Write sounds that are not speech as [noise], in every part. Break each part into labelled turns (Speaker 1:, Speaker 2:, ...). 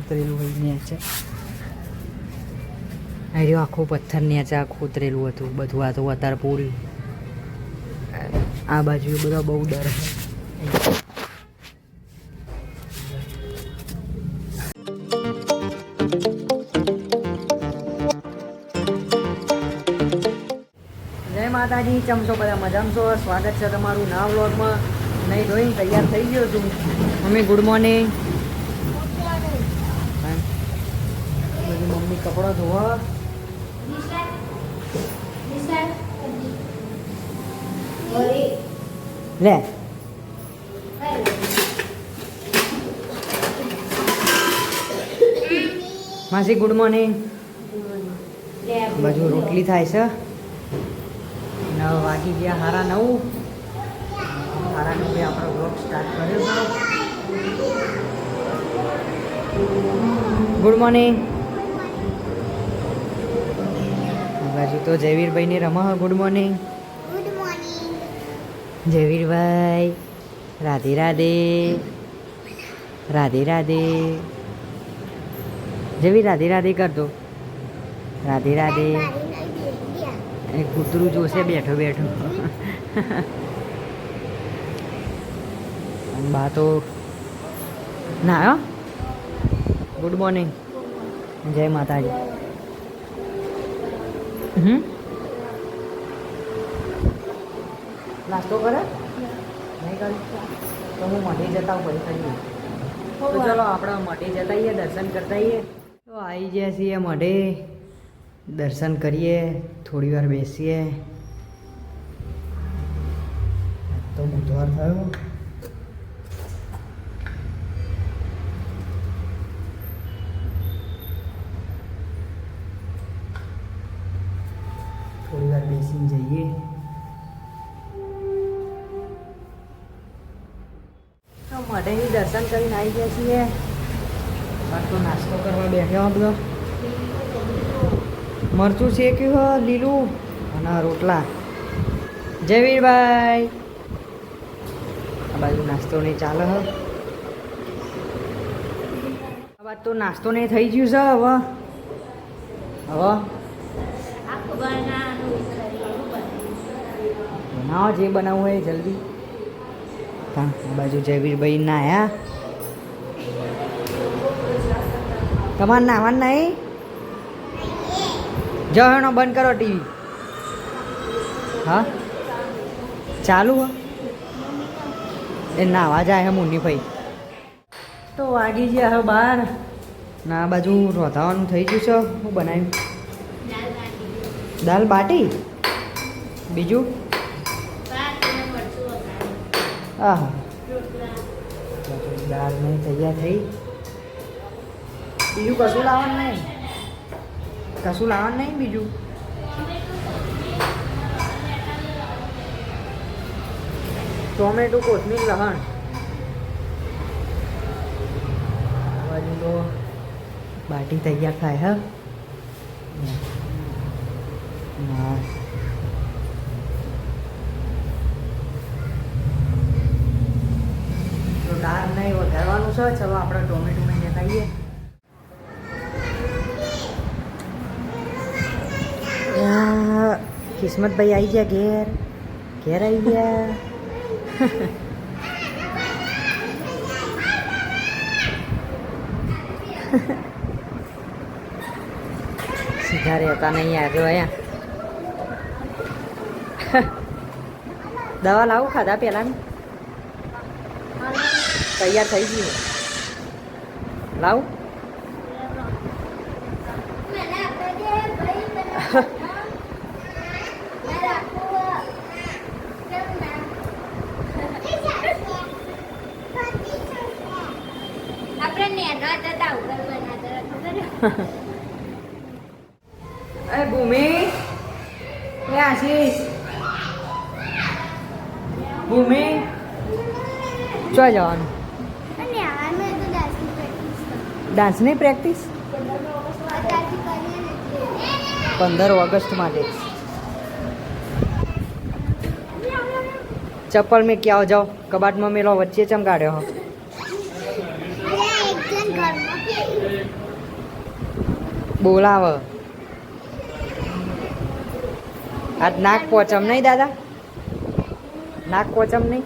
Speaker 1: ઉતરેલું હોય નેચે આ રહ્યું આખું પથ્થર નેચે આખું ઉતરેલું હતું. બધું આ તો અત્યારે પૂરી. આ બાજુ બધો બહુ ડર છે. માતાજી ચમશો બધા મજામાં છો? સ્વાગત છે તમારું નવા વ્લોગમાં. નહીં ધોઈને તૈયાર થઈ ગયો છું. મમ્મી ગુડ મોર્નિંગ બધી મમ્મી કપડો ધોવા. લે. માસી ગુડ મોર્નિંગ બાજુ રોટલી થાય છે. વાગી ગયા હારા નવું. હારા નવે આપણો બ્લોગ સ્ટાર્ટ કર્યો હતો ગુડ મોર્નિંગ બાજુ તો જયવીરભાઈની રમા ગુડ મોર્નિંગ જયવીરભાઈ રાધે રાધે રાધે રાધે. જયવીર રાધે રાધે કરતો રાધે રાધે. એ કૂતરું જોશે બેઠો બેઠો. બા તો ના ગુડ મોર્નિંગ જય માતાજી. હમ? નાસ્તો કરે? નહીં કરી? તો હું મઢી જતા હું તો ચલો આપણે મઢી જતા આવીએ દર્શન કરતા આવીએ તો આવી ગયા છીએ મઢે. દર્શન કરીએ, થોડી વાર બેસીએ. તો બુધવાર થયો. થોડી વાર બેસીને જઈએ. તો મઢેથી દર્શન કરીને આવી ગયા છીએ. તો નાસ્તો કરવા બેઠ્યો બધો. મરચું શેક્યું લીલું અને રોટલા. જયવીરભાઈ આ બાજુ નાસ્તો નહીં ચાલે હ. આ વાત તો નાસ્તો નહીં થઈ ગયું છે હવે. હવે. બનાવો જે બનાવવું હોય જલ્દી. હા, આ બાજુ જયવીરભાઈ ના આયા. તમારે નાવાનું નહીં? જો એનો બંધ કરો ટીવી. હા? ચાલુ હો. એ નાવા જાય હે મુન્નીભાઈ. તો વાગી ગયા હવે બાર. ના બાજુ રોધાવાનું થઈ ગયું છે. હું બનાવ્યું?
Speaker 2: દાલ બાટી?
Speaker 1: બીજું. આહા. દાળ નહીં તૈયાર થઈ. બીજું કશું લાવવાનું નહીં. કશું લાવવાનું નહીં બીજું ટોમેટો કોથમીર લહણ બાજુ તો બાટી તૈયાર થાય હે દાળ નહીં વધારવાનું છે ચલો આપણે ટોમેટો નહીં જતા આવીએ યા, કિસ્મતભાઈ આવી ગયા ઘેર ઘેર આવી ગયા સીધા રહેતા નહીં આવ્યો અહીંયા દવા લાવું ખાધા પહેલાં તૈયાર થઈ ગયું લાવું એ ભૂમિ એ આશીષ. ભૂમિ ચો જવાનું. ડાન્સની પ્રેક્ટિસ. પંદર ઓગસ્ટ માટે. ચપ્પલ મેં ક્યાં જાઓ કબાટમાં મેલો વચ્ચે ચમ કાઢ્યો બોલાવ. આજ નાક પોચમ નહીં દાદા? નાક પોચમ નહીં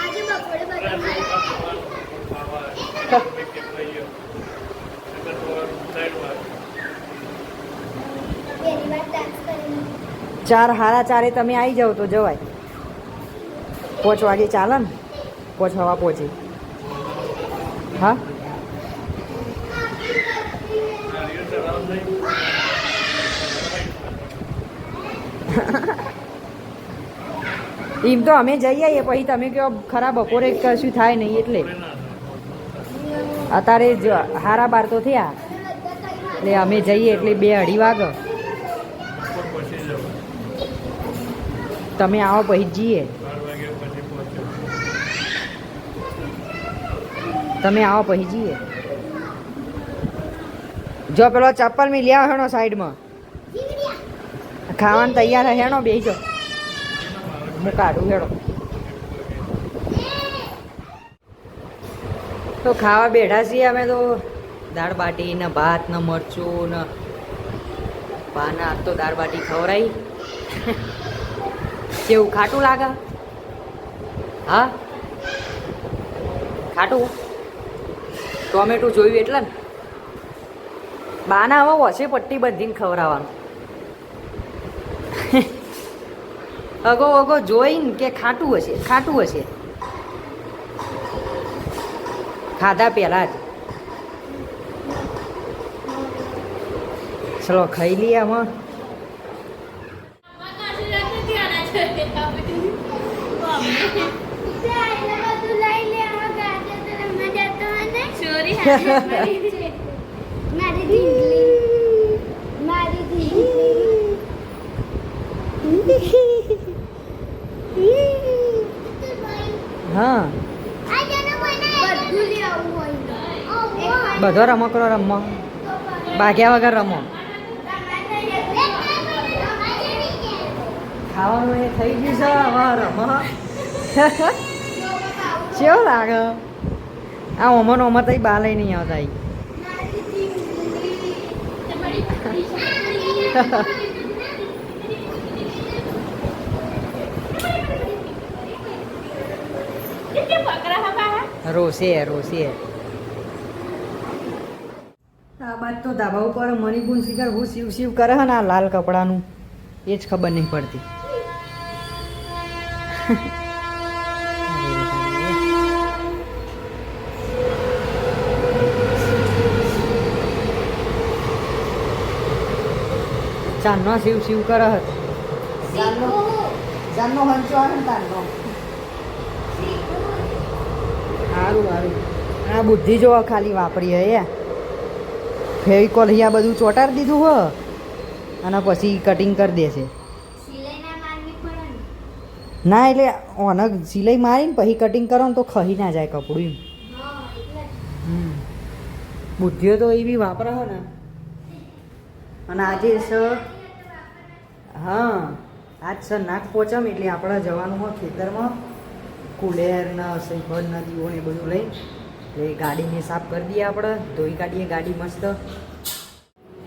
Speaker 2: આજે બપોરે બધા પહેલી વાર ડાન્સ કરીને
Speaker 1: ચાર હારા ચારે તમે આવી જાઓ તો જવાય. પોચ વાગે ચાલે ને, પોચ હવા પહોંચી હા? એમ તો અમે જઈ આવીએ પછી તમે કહો ખરા બપોરે કશું થાય નહીં એટલે. અત્યારે હારા બાર તો થયા. એટલે અમે જઈએ એટલે બે અઢી વાગે. તમે આવો પછી જઈએ. તમે આવો પછી જઈએ. જો પેલો ચપ્પલ મી લ્યા હેણો સાઈડમાં. ખાવાનું તૈયાર હેણો બેસજો હું કાઢું હેડો તો ખાવા બેઠા છીએ અમે તો. દાળ બાટી ને ભાત ને મરચું ને આજ તો દાળ બાટી ખવડાવી કેવું, ખાટું લાગે? હા? ખાટું? ટોમેટું જોયું એટલે ને? બાના હવે વસે પટ્ટી બંધીને ખવડાવવાનું. અગો અગો, જોઈને કે ખાટું હશે ખાટું હશે. ખાધા પહેલા જ. ચલો, ખાઈ લઈએ આમાં
Speaker 2: એટલે બધું લઈ લે આમાં ગાજર તો રમવા જતો હોય ને
Speaker 3: ચોરી
Speaker 2: મારી ઢીંગલી મારી ઢીંગલી [laughs]
Speaker 1: હા.
Speaker 2: બધું
Speaker 1: રમકડો રમો ભાગ્યા વગર રમો. ખાવાનું એ થઈ ગયું છે હવે કેવો લાગે? આ ઓમર ઓમર તો બા લઈ નહીં આવતા. રોશે રોશે. આ બાદ તો ધાબા ઉપર મણિપુર શિખર હું શિવ શિવ કરે ને આ લાલ કપડાનું, એ જ ખબર નહીં પડતી. [laughs] ચાંદનો શિવ શિવ કરે હતો ચાંદનો ચાંદનો હંચો આવે ને ચાંદનો સારું સારું આ બુદ્ધિ જો ખાલી વાપરી હે ફેવિકોલ અહીંયા બધું ચોટાડી દીધું હ. અને પછી કટિંગ કરી દેશે
Speaker 2: સિલાઈ ના મારવી પડે ને,
Speaker 1: એટલે ઓને સિલાઈ મારીને પછી કટિંગ કરો ને તો ખહી ના જાય કપડું એમ.
Speaker 2: હા.
Speaker 1: બુદ્ધિઓ તો એવી વાપરે છે ને. અને આજે સ હા, આજ છે નાક પહોંચમ એટલે આપણે જવાનું હોય ખેતરમાં. કુલેર ને સૈફળ ને દીવો ને એ બધું લઈ એટલે ગાડીને સાફ કરી દઈએ આપણે, ધોઈ કાઢીએ, ગાડી મસ્ત.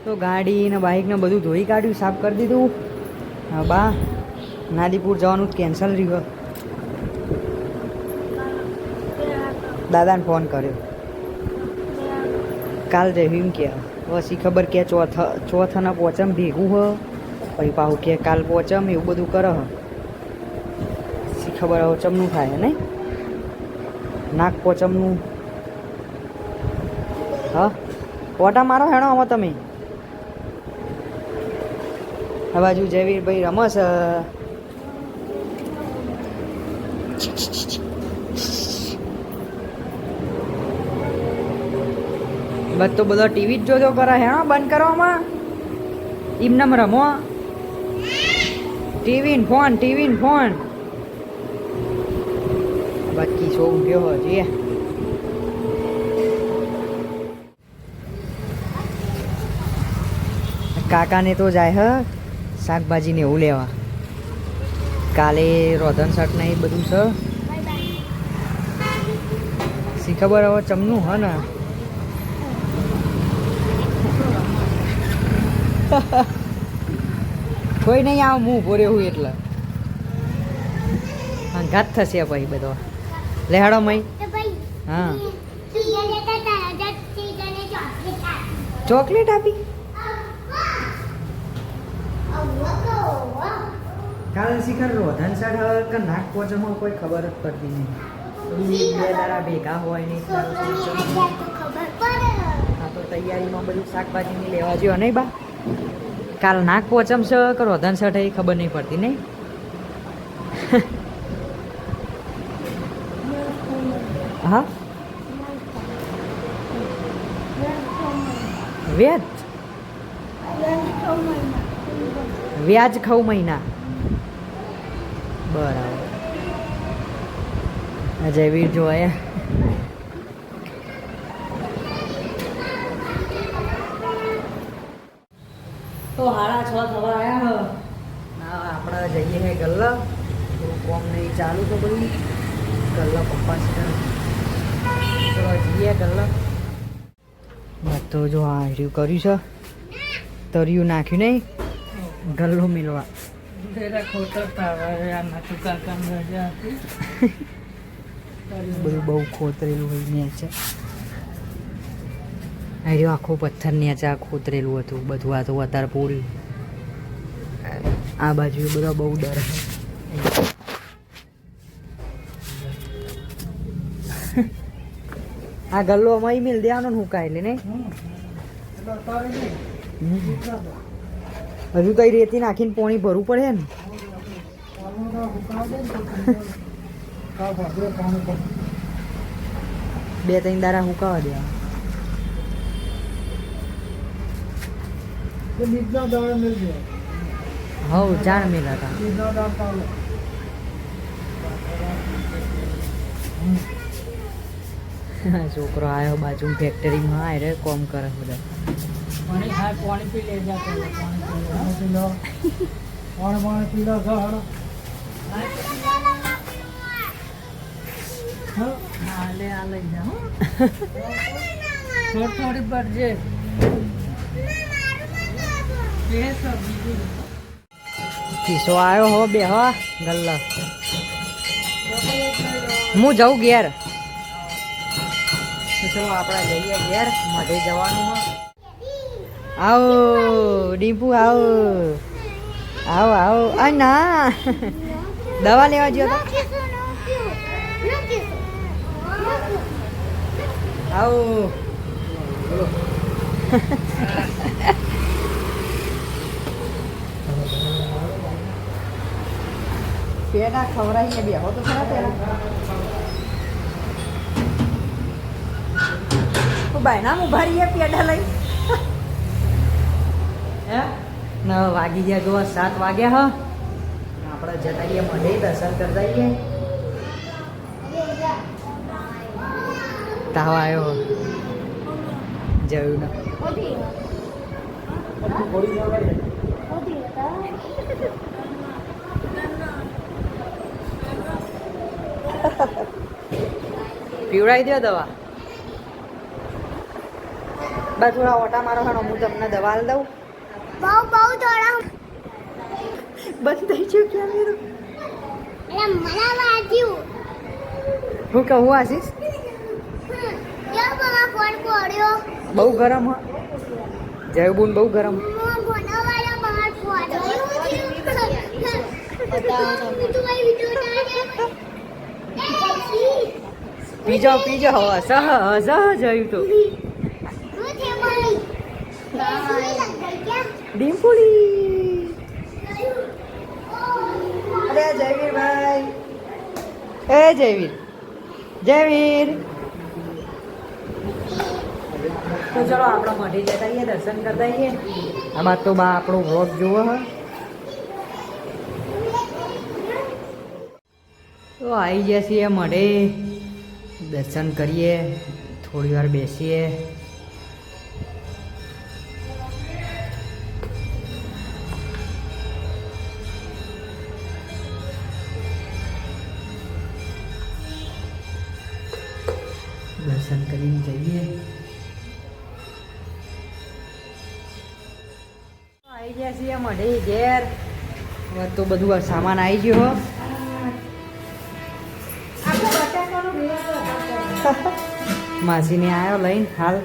Speaker 1: તો ગાડી ને બાઇક ને બધું ધોઈ કાઢ્યું, સાફ કરી દીધું. હા, બા. નાદીપુર જવાનું કેન્સલ રહ્યું. દાદાને ફોન કર્યો. કાલ જઈ એમ કે પછી ખબર કે ચોથ ચોથના પોચમ ભેગું હ. પછી પાહું કે કાલ પોચમ એવું બધું કરે હ. ખબર હવે ચમનું થાય, નહીં? નાક પોચમનું. હા? ઓટા મારો હેણો આમાં તમે. આ બાજુ જયવીરભાઈ રમસ. બસ તો બધો ટીવી જ જોજો કરે હે બંધ કરવામાં? એમનામ રમો. TV phone TV phone. બાકી શો ઊંઘ્યો હજી કાકાને તો જાય હ, શાકભાજીને એવું લેવા. કાલે રોધન શર્ટ ને એ બધું છે. શી ખબર હવે ચમનું હ ને? કોઈ નહીં આવ હું ભોરે હું એટલે. અંઘાત થશે ભાઈ બધો. લેહાડો મય. હા.
Speaker 2: ચોકલેટ આપી?
Speaker 1: કાલે શિખર રોધન હવે કે નાક પોચમાં કોઈ ખબર જ પડતી નહીં. બે તારા ભેગા હોય નહીં હા તો તૈયારીમાં બધું શાકભાજીની લેવા જેવા નહીં બા? કાલ નાક પોચમ છે કે રોધન શર્ટ એ ખબર નહીં પડતી નહીં? હા? વ્યાજ વ્યાજ ખવ મહિના. બરાબર. જયવીર જોયા તો હારા છ થવા આવ્યા ના, આપણે જઈએ હે ગલ્લા. થોડું કોમ નહીં, ચાલુ તો બધું ગલ્લા પપ્પા છે. તો જઈએ ગલ્લા. તો જો આ કર્યું છે. તરિયું નાખ્યું નહીં. ગલ્લો મિલવા. [laughs] બધું બહુ ખોતરેલું હોય નેચે અરે આખું પથ્થર નેચે આ ખોતરેલું હતું બધું આ તો અત્યારે પૂર્યું આ બાજુ બધા બહુ ડર છે. આ ગલ્લો અમારી મિલ દેવાનો હું કાંઈ ને. નહીં. હજુ તો રેતી નાખીને પોણી ભરવું પડે ને. બે ત્રણ દારા હુકાવા દેવા. હવ ચાર મિલ હતા છોકરો આવ્યો બાજુ ફેક્ટરીમાં આવે રહ્યો કોમ કરે બધા. હાલે આ લઈ જા થોડી થોડી પડજે. કિસ્સો આવ્યો હો બે હો ગલ્લા. હું જાઉં ઘેર. ચલો આપણે જઈએ ઘેર મઢે જવાનું હો. આવો, ડીપુ, આવો. આવો આવો. આ ના. દવા લેવા જો આવો. પેડા ખવડાવીએ બે. હો તો ખરા પેડા બાયના ઊભા રહીએ પેડા લઈ. હે નવ વાગી ગયા જો સાત વાગ્યા હ. આપણે જતા રહીએ મને દર્શન કરતા રહીએ. તાવ આવ્યો. જયું ને. પીવડાવી દો દવા. બસ થોડા ઓટા મારો હું તમને દવા દઉં.
Speaker 2: બહુ બહુ દોડા
Speaker 1: બંધ થઈ ગયું કેમેરો
Speaker 2: એટલે મને વાગ્યું.
Speaker 1: હું આશીષ?
Speaker 2: બાબા ફોન પડ્યો
Speaker 1: બહુ ગરમ હ. જયબુન બહુ ગરમ. પીજા પીજો પીજો. સહ સહ જયું તો.
Speaker 2: શું છે ભાઈ
Speaker 1: ડીમ્પુડી અરે જયવીરભાઈ એ જયવીર જયવીર તો ચલો આપણે મઢી જતા આવીએ દર્શન કરતા આવીએ આમાં તો બા આપણો વ્લોગ જુઓ હ. તો આવી જશે મઢે દર્શન કરીએ થોડી વાર બેસીએ. કરીને જઈએ આવી ગયા છીએ મઢે ઘેર. હવે તો બધું સામાન આવી ગયો [laughs] માસીને આવ્યો લઈને હાલ.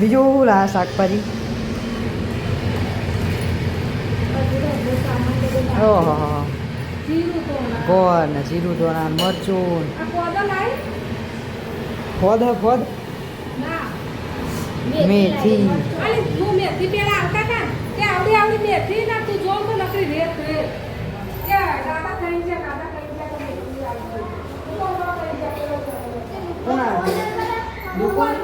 Speaker 1: બીજું લા શાકભાજી? ઓહો. ગોળ ને જીરું ધોણા મરચું ફોદ હે ફોદ? મેથી. કોણ આવ્યું દુકાન?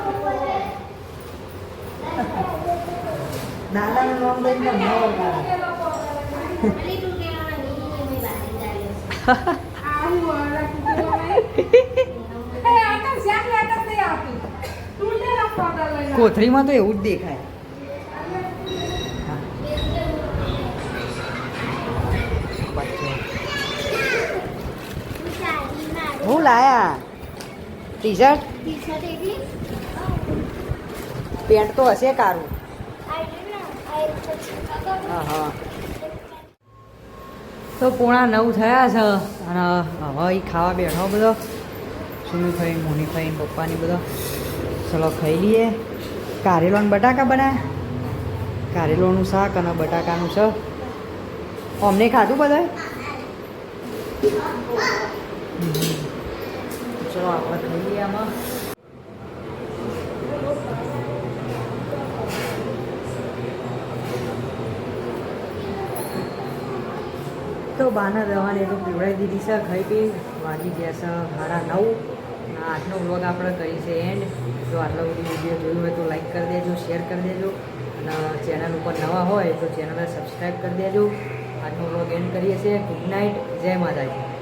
Speaker 1: દાદાનું નામ દઈને ન વગાડે.
Speaker 2: ખાલી તૂટેલા નહીં એની વાત ચાલે
Speaker 1: કોથળીમાં તો એવું જ દેખાય. હું. લાયા? ટી શર્ટ પેન્ટ તો હશે કારું. તો પોણા નવ થયા છે અને હવે ખાવા બેઠો બધો. સુમીભાઈ મોનીભાઈ પપ્પાની બધો? ચલો ખાઈ લઈએ. કારેલો ને બટાકા બનાવ્યા કારેલોનું શાક અને બટાકાનું શાક અમને ખાધું બધાય. ચલો આપણે ખાઈ લઈએ આમાં. તો બાના દવાને તો પીવડાવી દીધી છે. ખાઈ પી. વાગી ગયા છે સાડા નવ. આજનો વ્લોગ આપણે કરી છે એન્ડ જો આટલો બધી વીડિયો જોયું હોય તો લાઈક કરી દેજો શેર કરી દેજો. અને ચેનલ ઉપર નવા હોય તો ચેનલને સબસ્ક્રાઈબ કરી દેજો. આજનો વ્લોગ એન્ડ કરીએ છીએ. ગુડ નાઇટ જય માતાજી.